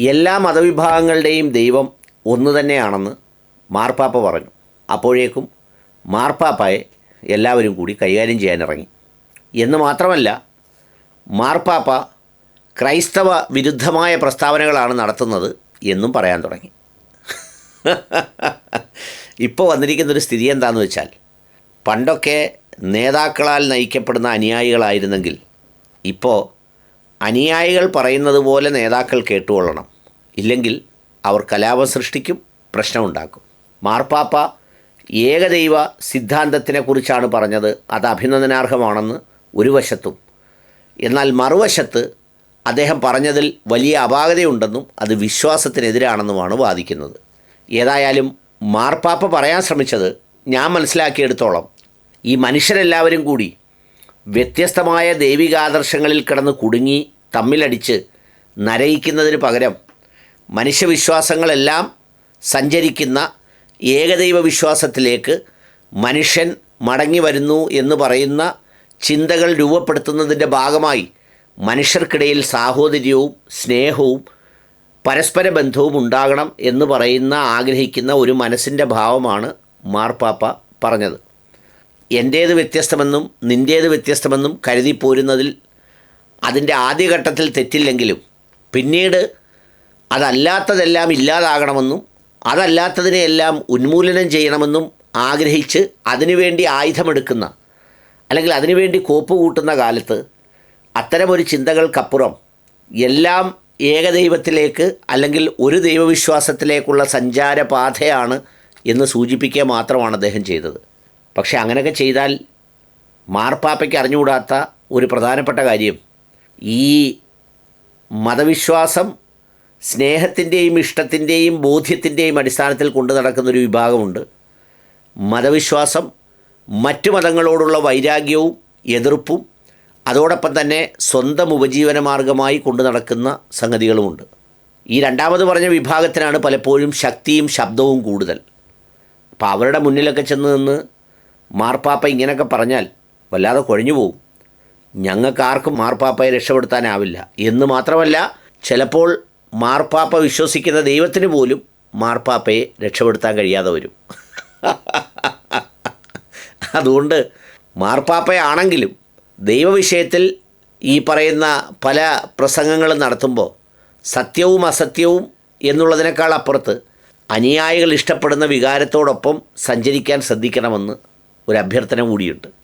എല്ലാ മതവിഭാഗങ്ങളുടെയും ദൈവം ഒന്നു തന്നെയാണെന്ന് മാർപ്പാപ്പ പറഞ്ഞു. അപ്പോഴേക്കും മാർപ്പാപ്പയെ എല്ലാവരും കൂടി കൈകാര്യം ചെയ്യാനിറങ്ങി. എന്ന് മാത്രമല്ല മാർപ്പാപ്പ ക്രൈസ്തവ വിരുദ്ധമായ പ്രസ്താവനകളാണ് നടത്തുന്നത് എന്നും പറയാൻ തുടങ്ങി. ഇപ്പോൾ വന്നിരിക്കുന്നൊരു സ്ഥിതി എന്താണെന്ന് വെച്ചാൽ പണ്ടൊക്കെ നേതാക്കളാൽ നയിക്കപ്പെടുന്ന അനുയായികളായിരുന്നെങ്കിൽ ഇപ്പോൾ അനുയായികൾ പറയുന്നത് പോലെ നേതാക്കൾ കേട്ടുകൊള്ളണം. ഇല്ലെങ്കിൽ അവർ കലാപം സൃഷ്ടിക്കും പ്രശ്നമുണ്ടാക്കും. മാർപ്പാപ്പ ഏകദൈവ സിദ്ധാന്തത്തിനെക്കുറിച്ചാണ് പറഞ്ഞത്. അത് അഭിനന്ദനാർഹമാണെന്ന് ഒരു വശത്തും. എന്നാൽ മറുവശത്ത് അദ്ദേഹം പറഞ്ഞതിൽ വലിയ അപാകതയുണ്ടെന്നും അത് വിശ്വാസത്തിനെതിരാണെന്നുമാണ് വാദിക്കുന്നത്. ഏതായാലും മാർപ്പാപ്പ പറയാൻ ശ്രമിച്ചത് ഞാൻ മനസ്സിലാക്കിയെടുത്തോളം. ഈ മനുഷ്യരെല്ലാവരും കൂടി വ്യത്യസ്തമായ ദൈവികാദർശങ്ങളിൽ കിടന്ന് കുടുങ്ങി തമ്മിലടിച്ച് നരയിക്കുന്നതിന് പകരം മനുഷ്യവിശ്വാസങ്ങളെല്ലാം സഞ്ചരിക്കുന്ന ഏകദൈവ വിശ്വാസത്തിലേക്ക് മനുഷ്യൻ മടങ്ങി വരുന്നു എന്ന് പറയുന്ന ചിന്തകൾ രൂപപ്പെടുത്തുന്നതിന്റെ ഭാഗമായി മനുഷ്യർക്കിടയിൽ സാഹോദര്യവും സ്നേഹവും പരസ്പര ബന്ധവും ഉണ്ടാകണം എന്ന് പറയുന്ന ആഗ്രഹിക്കുന്ന ഒരു മനസ്സിന്റെ ഭാവമാണ് മാർപ്പാപ്പ പറഞ്ഞത്. എന്റേത് വ്യത്യസ്തമെന്നും നിന്റേത് വ്യത്യസ്തമെന്നും കരുതിപ്പോരുന്നതിൽ അതിന്റെ ആദ്യഘട്ടത്തിൽ തെറ്റില്ലെങ്കിലും പിന്നീട് അതല്ലാത്തതെല്ലാം ഇല്ലാതാകണമെന്നും അതല്ലാത്തതിനെയെല്ലാം ഉന്മൂലനം ചെയ്യണമെന്നും ആഗ്രഹിച്ച് അതിനുവേണ്ടി ആയുധമെടുക്കുന്ന അല്ലെങ്കിൽ അതിനുവേണ്ടി കോപ്പ് കൂട്ടുന്ന കാലത്ത് അത്തരമൊരു ചിന്തകൾക്കപ്പുറം എല്ലാം ഏകദൈവത്തിലേക്ക് അല്ലെങ്കിൽ ഒരു ദൈവവിശ്വാസത്തിലേക്കുള്ള സഞ്ചാരപാതയാണ് എന്ന് സൂചിപ്പിക്കുക മാത്രമാണ് അദ്ദേഹം ചെയ്തത്. പക്ഷേ അങ്ങനെയൊക്കെ ചെയ്താൽ മാർപ്പാപ്പയ്ക്ക് അറിഞ്ഞുകൂടാത്ത ഒരു പ്രധാനപ്പെട്ട കാര്യം ഈ മതവിശ്വാസം സ്നേഹത്തിന്റെയും ഇഷ്ടത്തിന്റെയും ബോധ്യത്തിന്റെയും അടിസ്ഥാനത്തിൽ കൊണ്ടു നടക്കുന്നൊരു വിഭാഗമുണ്ട്. മതവിശ്വാസം മറ്റു മതങ്ങളോടുള്ള വൈരാഗ്യവും എതിർപ്പും അതോടൊപ്പം തന്നെ സ്വന്തം ഉപജീവന മാർഗമായി കൊണ്ടു നടക്കുന്ന സംഗതികളുമുണ്ട്. ഈ രണ്ടാമത് പറഞ്ഞ വിഭാഗത്തിനാണ് പലപ്പോഴും ശക്തിയും ശബ്ദവും കൂടുതൽ. അപ്പോൾ അവരുടെ മുന്നിലൊക്കെ ചെന്ന് നിന്ന് മാർപ്പാപ്പ ഇങ്ങനെയൊക്കെ പറഞ്ഞാൽ വല്ലാതെ കുഴഞ്ഞു പോവും. ഞങ്ങൾക്ക് മാർപ്പാപ്പയെ രക്ഷപ്പെടുത്താനാവില്ല. എന്ന് മാത്രമല്ല ചിലപ്പോൾ മാർപ്പാപ്പ വിശ്വസിക്കുന്ന ദൈവത്തിന് പോലും മാർപ്പാപ്പയെ രക്ഷപ്പെടുത്താൻ കഴിയാതെ വരും. അതുകൊണ്ട് മാർപ്പാപ്പയാണെങ്കിലും ദൈവവിഷയത്തിൽ ഈ പറയുന്ന പല പ്രസംഗങ്ങളും നടത്തുമ്പോൾ സത്യവും അസത്യവും എന്നുള്ളതിനേക്കാൾ അപ്പുറത്ത് അനുയായികൾ ഇഷ്ടപ്പെടുന്ന വികാരത്തോടൊപ്പം സഞ്ചരിക്കാൻ ശ്രദ്ധിക്കണമെന്ന് ഒരു അഭ്യർത്ഥന കൂടിയുണ്ട്.